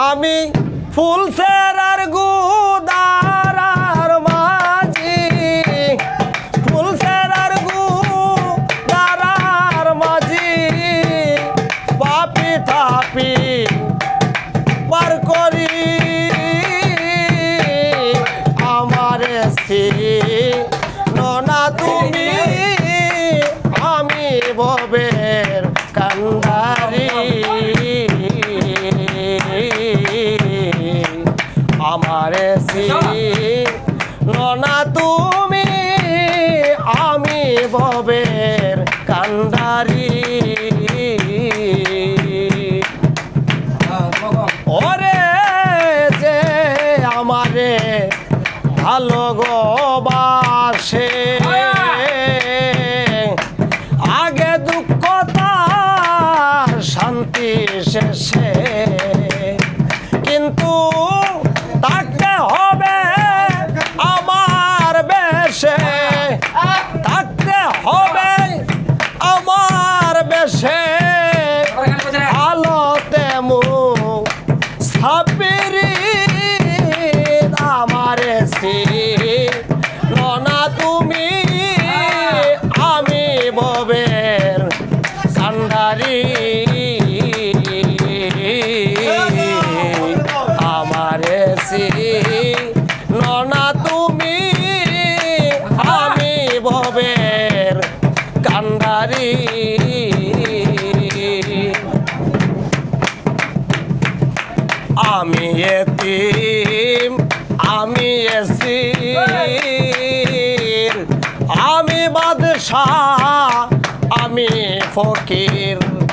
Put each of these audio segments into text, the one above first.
আমি ফুল সেরার গুদারার ননা তুমি, আমি ববের কান্দারি ওরে যে আমারে ভালো গো বাসে। আগে দুঃখ তার শান্তি শেষে। কিন্তু সান্ডারি আমারে সি ননা তুমি, আমি ববের কান্ডারি। আমি এতিম, আমি এসির। আমি বাদশাহ, আমি Fokir.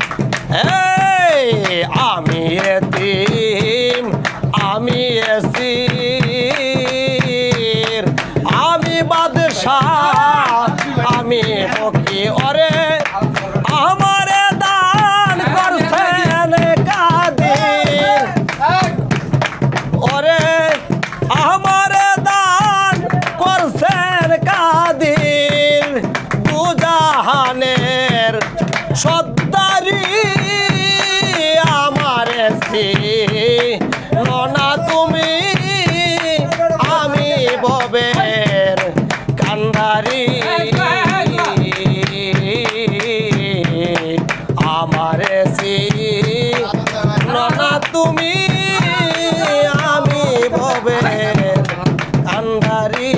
তুমি আমি ভবে কান্ধারী।